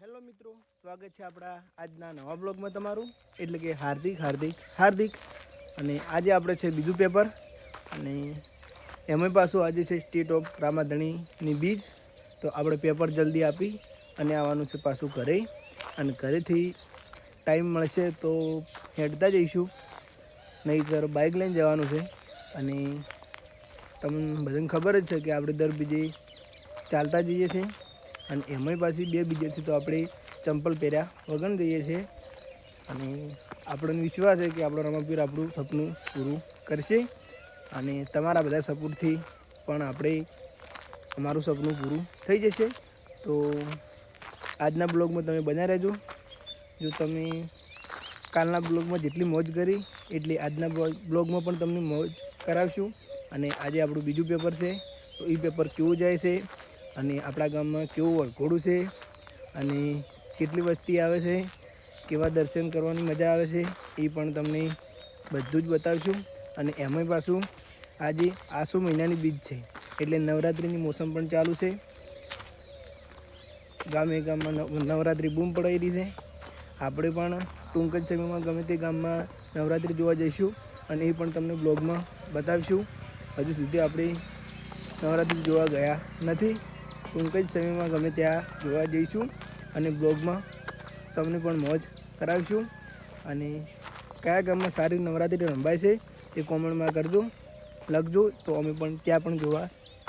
Hello મિત્રો, સ્વાગત છે આપણા આજના નવા બ્લોગમાં તમારું. એટલે કે હાર્દિક હાર્દિક હાર્દિક. અને આજે આપણે છે બીજું પેપર અને એમાં પાછું આજે છે સ્ટેટ ઓફ રામાધણીની બીજ. તો આપણે પેપર જલ્દી આપી અને આવવાનું છે પાછું ઘરે. અને ઘરેથી ટાઈમ મળશે તો હેડતા જઈશું. નહીંતર બાઇક લઈને જવાનું છે. અને તમને બધાને ખબર જ છે કે આપણે દર બીજે ચાલતા જઈએ છીએ. અને એમાંય પાછી બે બીજેથી તો આપણે ચંપલ પહેર્યા વગર જઈએ છીએ. અને આપણને વિશ્વાસ છે કે આપણો રમતવીર આપણું સપનું પૂરું કરશે. અને તમારા બધા સપોર્ટથી પણ આપણે અમારું સપનું પૂરું થઈ જશે. તો આજના બ્લોગમાં તમે બન્યા રહેજો. જો તમે કાલના બ્લોગમાં જેટલી મોજ કરી, એટલી આજના બ્લોગમાં પણ તમને મોજ કરાવશું. અને આજે આપણું બીજું પેપર છે. તો એ પેપર કેવું જાય છે? અને આપણા ગામમાં કેવું વરઘોડું છે અને કેટલી વસ્તી આવે છે, કેવા દર્શન કરવાની મજા આવે છે, એ પણ તમને બધું જ બતાવશું. અને એમાંય પાછું આજે આસો મહિનાની બીજ છે, એટલે નવરાત્રિની મોસમ પણ ચાલુ છે. ગામે ગામમાં નવ- નવરાત્રિ બૂમ પડાવી રહી છે. આપણે પણ ટૂંક જ સમયમાં ગમે તે ગામમાં નવરાત્રિ જોવા જઈશું અને એ પણ તમને બ્લોગમાં બતાવીશું. હજુ સુધી આપણે નવરાત્રિ જોવા ગયા નથી. ટૂંક જ સમયમાં ગમે ત્યાં જોવા જઈશું અને બ્લોગમાં તમને પણ મોજ કરાવીશું. અને કયા ગામમાં સારી નવરાત્રિ રંભાય છે એ કોમેન્ટમાં કરજો લખજો તો અમે પણ ત્યાં પણ જોવા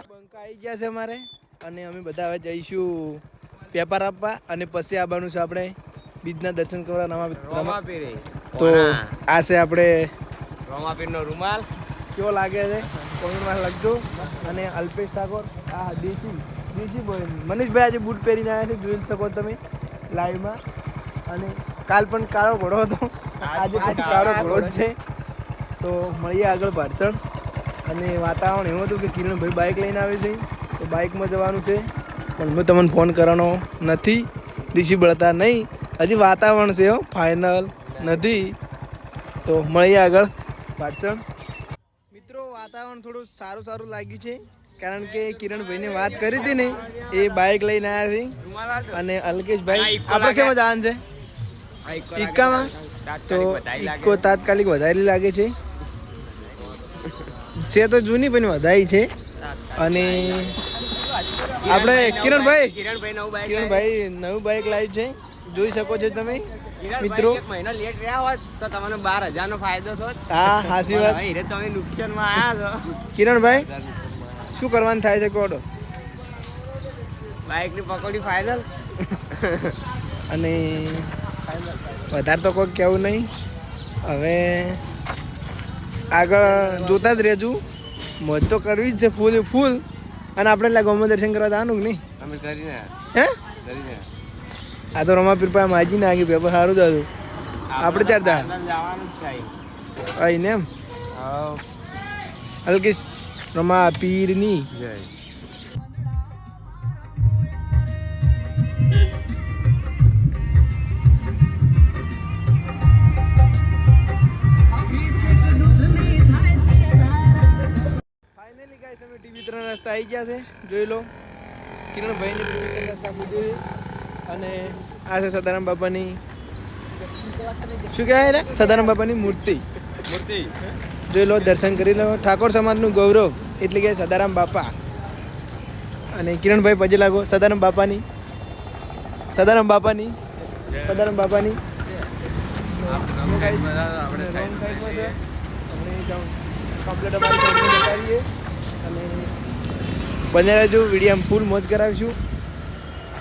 બંકા આવી ગયા છે અમારે. અને અમે બધા હવે જઈશું પેપર આપવા અને પછી આવવાનું છે આપણે બીજના દર્શન કરવા નવા તો આ છે આપણે રોમાપીરનો રૂમાલ. કેવો લાગે છે? કોમેન્ટમાં લખજો. અને અલ્પેશ ઠાકોર આ દેશી દેશી બોય મનીષભાઈ આજે બૂટ પહેરીને આવ્યા છે જોઈ શકો તમે લાઈવમાં અને કાલ પણ કાળો ઘોડો હતો. આજે પણ કાળો ઘોડો જ છે. તો મળીએ આગળ પાછળ અને વાતાવરણ એવું હતું કે કિરણભાઈ બાઇક લઈને આવે છે. તો બાઇકમાં જવાનું છે. પણ મેં તમને ફોન કરવાનો નથી. દિશી બળતા નહીં. હજી વાતાવરણ છે હો. ફાઇનલ નથી. તો મળીએ આગળ પાછળ મિત્રો વાતાવરણ થોડું સારું સારું લાગ્યું છે. કારણ કે કિરણભાઈને વાત કરી હતી ને એ બાઇક લઈને આવ્યા છે. અને અલ્કેશભાઈ આપણે શેમાં જવાનું છે? ઇક્કામાં? તો ઇક્કો તાત્કાલિક વધારે લાગે છે. છે તો જૂની પણ વધારી છે. અને આપણે કિરણભાઈ કિરણભાઈ નવું બાઇક લાવ્યું. છે. જોઈ શકો છો તમે મિત્રો. મહિનો લેટ રહ્યા હોત તો તમને બાર હજાર નો ફાયદો થયો હા હાસી વાત. તમે નુકસાનમાં છો. કિરણભાઈ શું કરવાનું થાય છે કોડો? છો ની પકોડી ફાઇનલ અને વધારે તો કોઈ કહેવું નહીં. હવે આગળ જોતા જ રહેજો. મોજ તો કરવી જ છે ફૂલ ફૂલ. અને આપણે એટલે ગમે દર્શન કરવા જવાનું કે નહીં? અમે કરીને હે? કરીને આ તો રમા પીરપા માજી માજી નાખી પેપર સારું જ હતું. આપણે ચાર જવાનું જ છે આઈને એમ? હવ. હલકીશ રમા પીરની જય ત્રણ રસ્તા આવી ગયા છે. જોઈ લો. કિરણભાઈની ત્રણ રસ્તા પૂછી અને આ છે સદારામ બાપાની. શું કહેવાય સદારામ બાબાની મૂર્તિ. મૂર્તિ. જોઈ લો, દર્શન કરી લો. ઠાકોર સમાજનું ગૌરવ એટલે કે સદારામ બાપા. અને કિરણભાઈ પછી લાગો સદારામ બાપાની. સદારામ બાપાની. સદારામ બાપાની. બંને રહેજો વીડિયો ફૂલ મોજ કરાવીશું.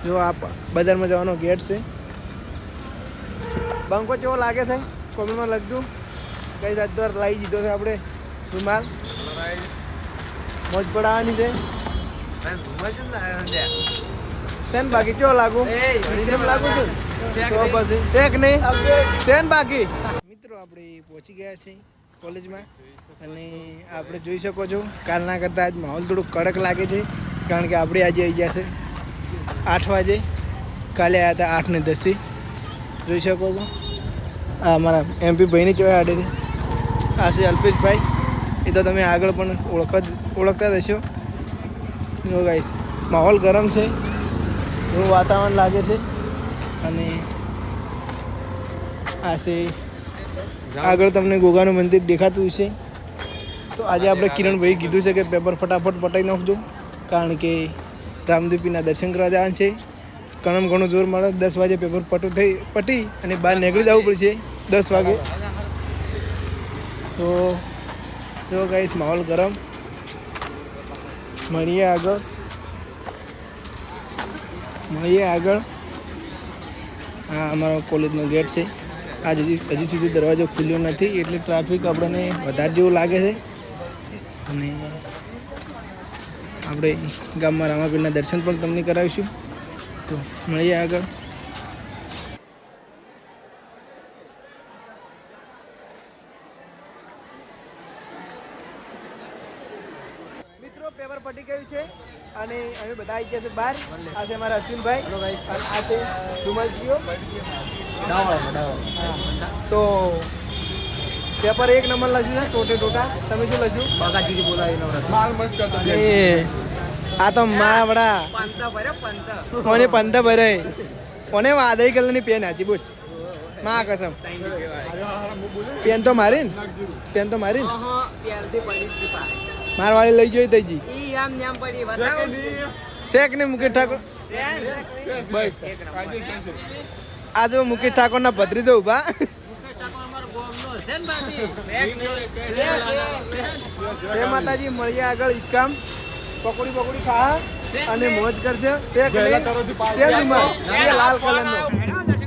જો આ બજારમાં જવાનો ગેટ છે. બંકો કેવો લાગે છે? કોમેન્ટમાં લખજો. કઈ રાત દર લાવી દીધો છે આપણે? રૂમાલ? મોજ પડાવવાની છે. શેન બાકી? ચો લાગુ? લાગુ છું. તો પછી શેક નહીં? શેન બાકી? મિત્રો આપણે પહોંચી ગયા છે કોલેજમાં અને આપણે જોઈ શકો છો કાલના કરતાં આજ માહોલ થોડું કડક લાગે છે કારણ કે આપણે આજે આવી ગયા છે આઠ વાગે. કાલે આવ્યા હતા આઠ ને દસે. જોઈ શકો છો. આ અમારા એમપી ભાઈની ચોયા આડે છે આ છે અલ્પેશભાઈ. એ તો તમે આગળ પણ ઓળખ ઓળખતા જ હશો. જો ગાઈસ માહોલ ગરમ છે. એવું વાતાવરણ લાગે છે. અને આ છે આગળ તમને ગોગાનું મંદિર દેખાતું છે તો આજે આપણે કિરણભાઈ કીધું છે કે પેપર ફટાફટ પટાઈ નાખજો. કારણ કે રામદેવીના દર્શન કરવા જવાનું છે. ઘણમ ઘણું જોર મળે. દસ વાગે પેપર પટું થઈ પટી અને બહાર નીકળી જવું પડશે. દસ વાગે. તો જો ગાઈસ માહોલ ગરમ. મળીએ આગળ. મળીએ આગળ. આ અમારો કોલેજનો ગેટ છે. આજ હજી હજી સુધી દરવાજો ખુલ્યો નથી, એટલે ટ્રાફિક આપણને વધારે જેવું લાગે છે. અને આપણે ગામમાં રામાપીરના દર્શન પણ તમને કરાવીશું. તો મળીએ આગળ મિત્રો પેપર પટી ગયું છે અને અમે બધા આવી ગયા છે બહાર. આ છે અમારા અશ્વિનભાઈ અને આ છે સુમલજીઓ તો પેપર એક નંબર લખ્યું છે ટોટે ટોટા. તમે શું લખ્યું? એ આ તો મારા વડા. કોને પંત કોને ભરે? કોને વાદળી કલરની પેન હાચી બોલ. માં કસમ. પેન તો મારી ને. પેન તો મારી ને. મારવાળી લઈ જોઈ તઈજી ઈ આમ ને પડી બતાવો. શેખ ને મુકેશ ઠાકોર. આ જો મુકેશ ઠાકોર ના ભત્રીજો ઊભા. જય માતાજી મળીએ આગળ ઇકામ પકોડી પકોડી ખા અને મોજ કરશે શેખ ને શેખ લાલ કલર નો